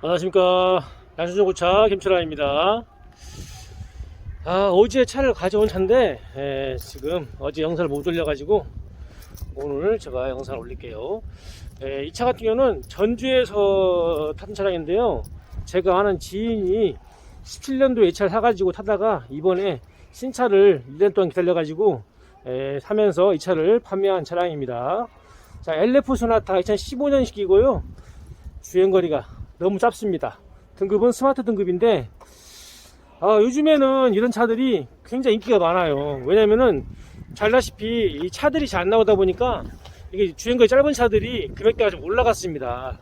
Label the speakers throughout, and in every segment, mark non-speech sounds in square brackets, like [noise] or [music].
Speaker 1: 안녕하십니까. 양수정고차 김철아입니다. 아 어제 차를 가져온 차인데 에, 지금 어제 영상을 못 올려 가지고 오늘 제가 영상을 올릴게요. 에, 이차 같은 경우는 전주에서 탄 차량인데요. 제가 아는 지인이 17년도에 이 차를 사가지고 타다가 이번에 신차를 1년 동안 기다려 가지고 에, 사면서 이 차를 판매한 차량입니다. 자 LF 소나타 2015년식이고요. 주행거리가 너무 짧습니다. 등급은 스마트 등급인데 아, 요즘에는 이런 차들이 굉장히 인기가 많아요. 왜냐면은 잘다시피 이 차들이 잘 안 나오다 보니까 이게 주행거리 짧은 차들이 금액대가 좀 올라갔습니다.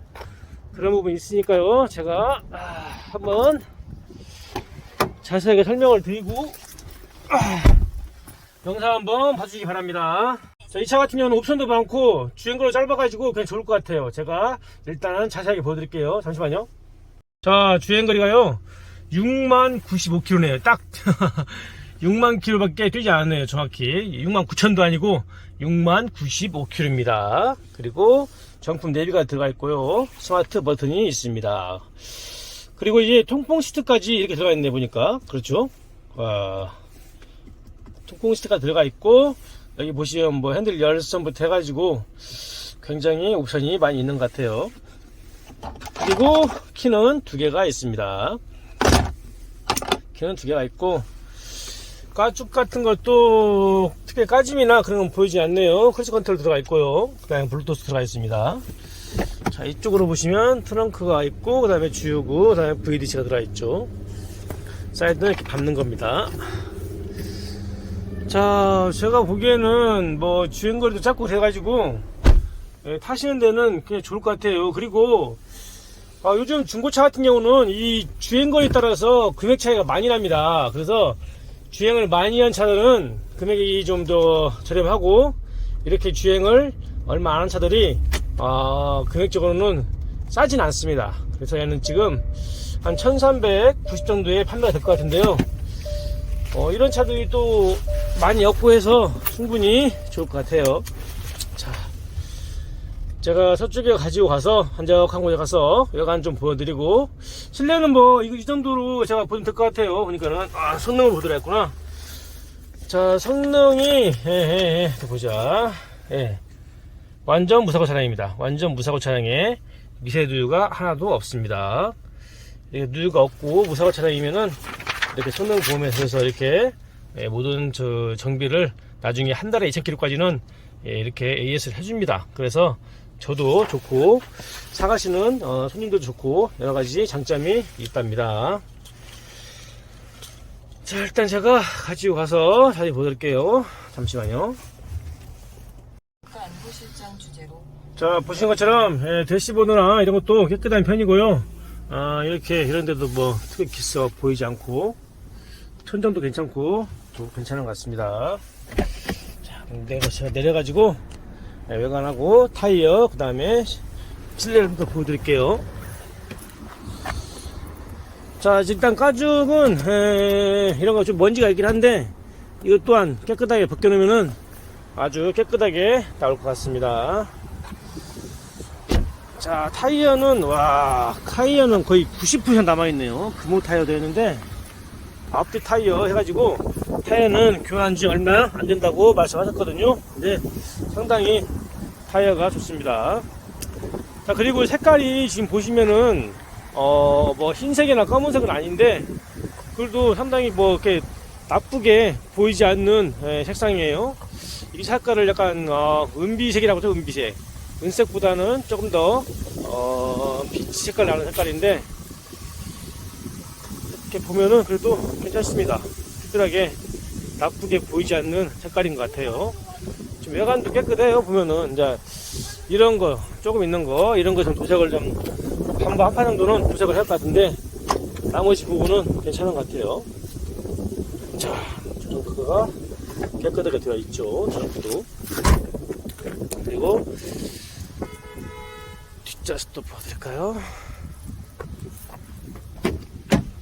Speaker 1: 그런 부분이 있으니까요. 제가 아, 한번 자세하게 설명을 드리고 아, 영상 한번 봐주시기 바랍니다. 자, 이 차 같은 경우는 옵션도 많고 주행거리 짧아가지고 그냥 좋을 것 같아요. 제가 일단은 자세하게 보여드릴게요. 잠시만요. 자, 주행거리가요. 6만 95km네요. 딱 [laughs] 6만 km밖에 뛰지 않았네요. 정확히 6만 9천도 아니고 6만 95km입니다. 그리고 정품 내비가 들어가 있고요. 스마트 버튼이 있습니다. 그리고 이제 통풍 시트까지 이렇게 들어가 있네 보니까 그렇죠. 와, 통풍 시트가 들어가 있고 여기 보시면 뭐 핸들 열선부터 해가지고 굉장히 옵션이 많이 있는 것 같아요. 그리고 키는 두 개가 있습니다. 키는 두 개가 있고 가죽 같은 것도 특별히 까짐이나 그런 건 보이지 않네요. 크루즈 컨트롤 들어가 있고요. 그 다음에 블루투스 들어가 있습니다. 자 이쪽으로 보시면 트렁크가 있고 그 다음에 주유구 그 다음에 VDC가 들어가 있죠. 사이드는 이렇게 밟는 겁니다. 자, 제가 보기에는 뭐 주행거리도 짧고 돼가지고 예, 타시는 데는 그냥 좋을 것 같아요. 그리고 아, 요즘 중고차 같은 경우는 이 주행거리에 따라서 금액 차이가 많이 납니다. 그래서 주행을 많이 한 차들은 금액이 좀 더 저렴하고 이렇게 주행을 얼마 안 한 차들이 아, 금액적으로는 싸진 않습니다. 그래서 얘는 지금 한 1390 정도에 판매가 될 것 같은데요. 어, 이런 차들이 또 많이 없고해서 충분히 좋을 것 같아요. 자, 제가 서쪽에 가지고 가서 한적 한 곳에 가서 여간 좀 보여드리고 실내는 뭐 이 정도로 제가 보면 될 것 같아요. 보니까는 아 성능을 보더라 했구나. 자 성능이 에에에 보자. 예. 완전 무사고 차량입니다. 완전 무사고 차량에 미세 누유가 하나도 없습니다. 이게 누유가 없고 무사고 차량이면은 이렇게 성능 보험에서 이렇게 예, 모든 저 정비를 나중에 한 달에 2,000km까지는 예, 이렇게 AS를 해줍니다. 그래서 저도 좋고 사가시는 어, 손님도 좋고 여러 가지 장점이 있답니다. 자 일단 제가 가지고 가서 자세히 보여드릴게요. 잠시만요. 자 보시는 것처럼 예, 대시보드나 이런 것도 깨끗한 편이고요. 아, 이렇게 이런 데도 뭐 특별 키스가 보이지 않고 천정도 괜찮고 또 괜찮은 것 같습니다. 자, 내가 제가 내려가지고 예, 외관하고 타이어 그 다음에 실내를 좀더 보여드릴게요. 자 일단 가죽은 에, 이런 거 좀 먼지가 있긴 한데 이것 또한 깨끗하게 벗겨놓으면은 아주 깨끗하게 나올 것 같습니다. 자 타이어는 와 타이어는 거의 90% 남아있네요 금호 타이어 되는데 앞뒤 타이어 해가지고 타이어는 교환 지 얼마 안 된다고 말씀하셨거든요. 근데 상당히 타이어가 좋습니다. 자 그리고 색깔이 지금 보시면은 어 뭐 흰색이나 검은색은 아닌데 그래도 상당히 뭐 이렇게 나쁘게 보이지 않는 예, 색상이에요. 이 색깔을 약간 어, 은비색이라고 하죠 은비색. 은색보다는 조금 더 어, 빛 색깔 나는 색깔인데 이렇게 보면은 그래도 괜찮습니다. 특별하게 나쁘게 보이지 않는 색깔인 것 같아요. 지금 외관도 깨끗해요. 보면은 이제 이런 거 조금 있는 거 이런 거 좀 도색을 좀 한번 한판 정도는 도색을 할 것 같은데 나머지 부분은 괜찮은 것 같아요. 자, 트렁크가 깨끗하게 되어 있죠. 트렁크도 그리고 뒷좌석도 보여드릴까요?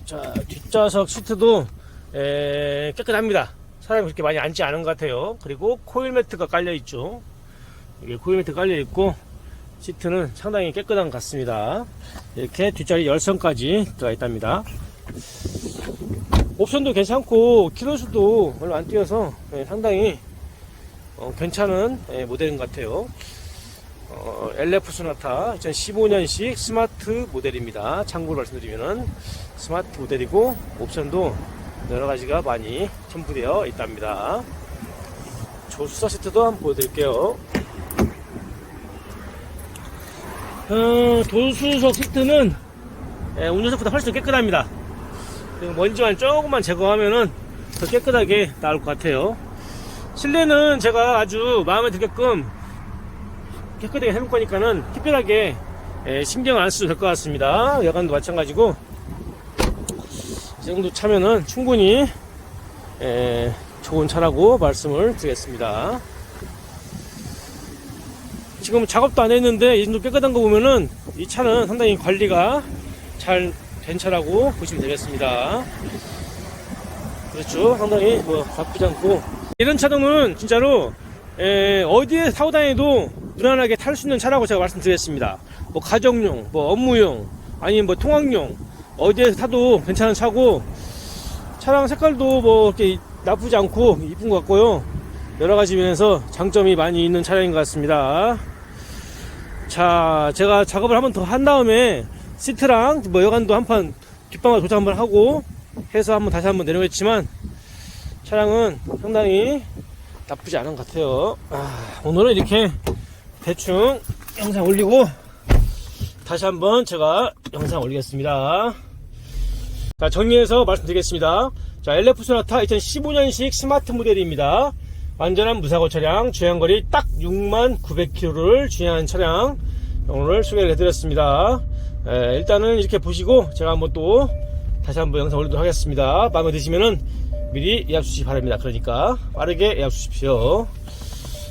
Speaker 1: 자, 뒷좌석 시트도 에, 깨끗합니다. 사람이 그렇게 많이 앉지 않은 것 같아요. 그리고 코일 매트가 깔려 있죠. 이게 코일 매트 깔려 있고 시트는 상당히 깨끗한 것 같습니다. 이렇게 뒷자리 열선까지 들어가 있답니다. 옵션도 괜찮고 키로수도 얼마 안 뛰어서 예, 상당히 어, 괜찮은 예, 모델인 것 같아요. 어, LF 소나타 2015년식 스마트 모델입니다. 참고로 말씀드리면은 스마트 모델이고 옵션도 여러 가지가 많이 첨부되어 있답니다. 조수석 시트도 한번 보여드릴게요. 어, 조수석 시트는 예, 운전석보다 훨씬 깨끗합니다. 먼지만 조금만 제거하면은 더 깨끗하게 나올 것 같아요. 실내는 제가 아주 마음에 들게끔 깨끗하게 해놓을 거니까는 특별하게 예, 신경 안 써도 될 것 같습니다. 여간도 마찬가지고 이 정도 차면은 충분히 예, 좋은 차라고 말씀을 드리겠습니다. 지금 작업도 안 했는데 이 정도 깨끗한 거 보면은 이 차는 상당히 관리가 잘 된 차라고 보시면 되겠습니다. 그렇죠. 상당히 뭐 나쁘지 않고 이런 차량은 진짜로 에, 어디에 타고 다녀도 무난하게 탈 수 있는 차라고 제가 말씀드리겠습니다. 뭐 가정용, 뭐 업무용, 아니면 뭐 통학용 어디에서 타도 괜찮은 차고 차량 색깔도 뭐 이렇게 나쁘지 않고 이쁜 것 같고요. 여러 가지 면에서 장점이 많이 있는 차량인 것 같습니다. 자, 제가 작업을 한 번 더 한 다음에 시트랑 뭐 여간도 한 판 뒷방을 조작 한번 하고 해서 한번 다시 한번 내려겠지만 차량은 상당히 나쁘지 않은 것 같아요. 아, 오늘은 이렇게 대충 영상 올리고 다시 한번 제가 영상 올리겠습니다. 자, 정리해서 말씀드리겠습니다. 자, LF 소나타 2015년식 스마트 모델입니다. 완전한 무사고 차량, 주행거리 딱 6만 900km를 주행한 차량 오늘 소개를 해드렸습니다. 에, 일단은 이렇게 보시고 제가 한번 또 다시 한번 영상 올리도록 하겠습니다. 마음에 드시면은 미리 예약 주시기 바랍니다. 그러니까 빠르게 예약 주십시오.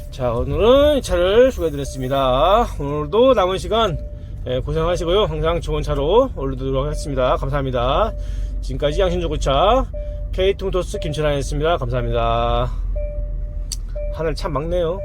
Speaker 1: 자, 오늘은 이 차를 소개해드렸습니다. 오늘도 남은 시간 예, 고생하시고요. 항상 좋은 차로 올리도록 하겠습니다. 감사합니다. 지금까지 양신조구차 K통토스 김철환이었습니다. 감사합니다. 하늘 참 막네요.